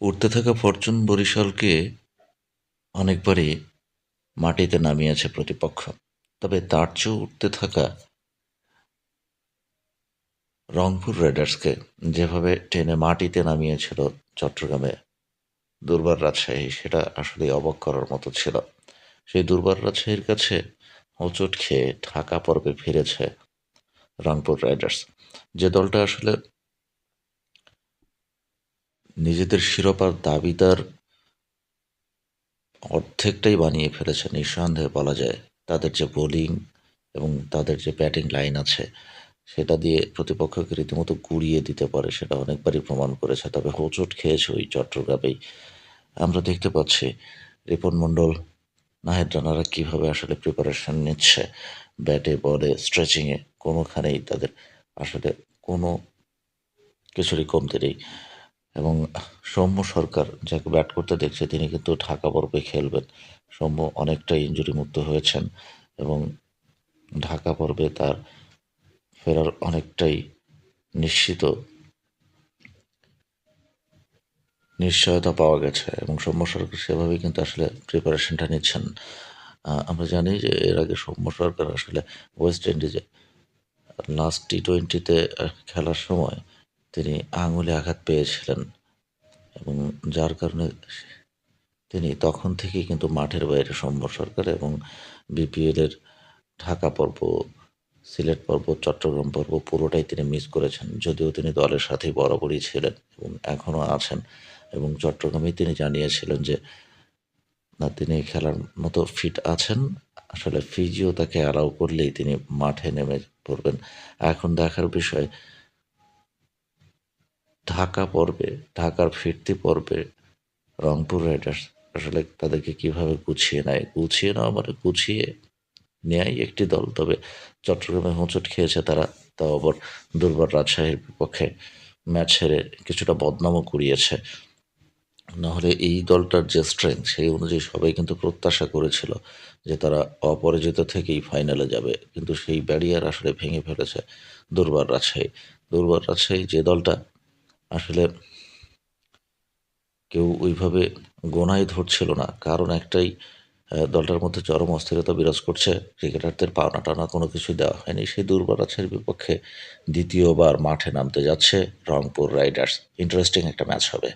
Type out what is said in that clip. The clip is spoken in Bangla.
উঠতে থাকা ফরচুন বরিশালকে অনেকবারই মাটিতে নামিয়েছে প্রতিপক্ষ। তবে তার চেয়েও উঠতে থাকা রংপুর রাইডার্সকে যেভাবে টেনে মাটিতে নামিয়েছিল চট্টগ্রামে দুর্বার রাজশাহী, সেটা আসলে অবাক করার মতো ছিল। সেই দুর্বার রাজশাহীর কাছে হোঁচট খেয়ে ঢাকা পর্বে ফিরেছে রংপুর রাইডার্স। যে দলটা আসলে নিজেদের শিরোপার দাবিদার অর্ধেকটাই বানিয়ে ফেলেছে। নিঃসন্দেহে বলা যায়, তাদের যে বোলিং এবং তাদের যে ব্যাটিং লাইন আছে, সেটা দিয়ে প্রতিপক্ষকে রীতিমতো গুড়িয়ে দিতে পারে সেটা অনেকবারই প্রমাণ করেছে। তবে হোঁচট খেয়েছে ওই চট্টগ্রামেই। আমরা দেখতে পাচ্ছি, রিপন মণ্ডল, নাহিদ রানারা কীভাবে আসলে প্রিপারেশন নিচ্ছে ব্যাটে, বলে স্ট্রেচিংয়ে কোনোখানেই তাদের আসলে কোনো কিছুরই কমতে নেই। এবং সৌম্য সরকার যাকে ব্যাট করতে দেখছে, তিনি কিন্তু ঢাকা পর্বে খেলবেন। সৌম্য অনেকটাই ইঞ্জুরি মুক্ত হয়েছেন এবং ঢাকা পর্বে তার ফেরার অনেকটাই নিশ্চিত নিশ্চয়তা পাওয়া গেছে এবং সৌম্য সরকার সেভাবেই কিন্তু আসলে প্রিপারেশনটা নিচ্ছেন। আমরা জানি যে এর আগে সৌম্য সরকার আসলে ওয়েস্ট ইন্ডিজে লাস্ট টি টোয়েন্টিতে খেলার সময় তিনি আঙুলে আঘাত পেয়েছিলেন এবং যার কারণে তিনি তখন থেকেই কিন্তু মাঠের বাইরে সৌম্য সরকার এবং বিপিএলের ঢাকা পর্ব, সিলেট পর্ব, চট্টগ্রাম পর্ব পুরোটাই তিনি মিস করেছেন। যদিও তিনি দলের সাথেই বরাবরই ছিলেন এবং এখনও আছেন এবং চট্টগ্রামেই তিনি জানিয়েছিলেন যে, না, তিনি খেলার মতো ফিট আছেন। আসলে ফিজিও তাকে অ্যালাউ করলেই তিনি মাঠে নেমে পড়বেন। এখন দেখার বিষয় ঢাকা পর্বে ঢাকার ফিরতি পর্বে রংপুর রাইডার্স আসলে তাদেরকে কীভাবে গুছিয়ে নেয়? গুছিয়ে নেওয়া মানে গুছিয়ে নেয় একটি দল। তবে চট্টগ্রামে হোঁচট খেয়েছে তারা তাও আবার দুর্বার রাজশাহীর বিপক্ষে ম্যাচ হেরে কিছুটা বদনামও করিয়েছে নাহলে এই দলটার যে স্ট্রেংথ সেই অনুযায়ী সবাই কিন্তু প্রত্যাশা করেছিল যে তারা অপরাজিত থেকেই ফাইনালে যাবে। কিন্তু সেই ব্যারিয়ার আসলে ভেঙে ফেলেছে দুর্বার রাজশাহী। দুর্বার রাজশাহী যে দলটা আসলে কেউ ওইভাবে গোনায় ধরছিল না। কারণ একটাই দলটার মধ্যে চরম অস্থিরতা বিরাজ করছে, ক্রিকেটারদের পাওনা টানা কোনো কিছুই দেওয়া হয়নি। সেই দুর্বল আছের বিপক্ষে দ্বিতীয়বার মাঠে নামতে যাচ্ছে রংপুর রাইডার্স। ইন্টারেস্টিং একটা ম্যাচ হবে।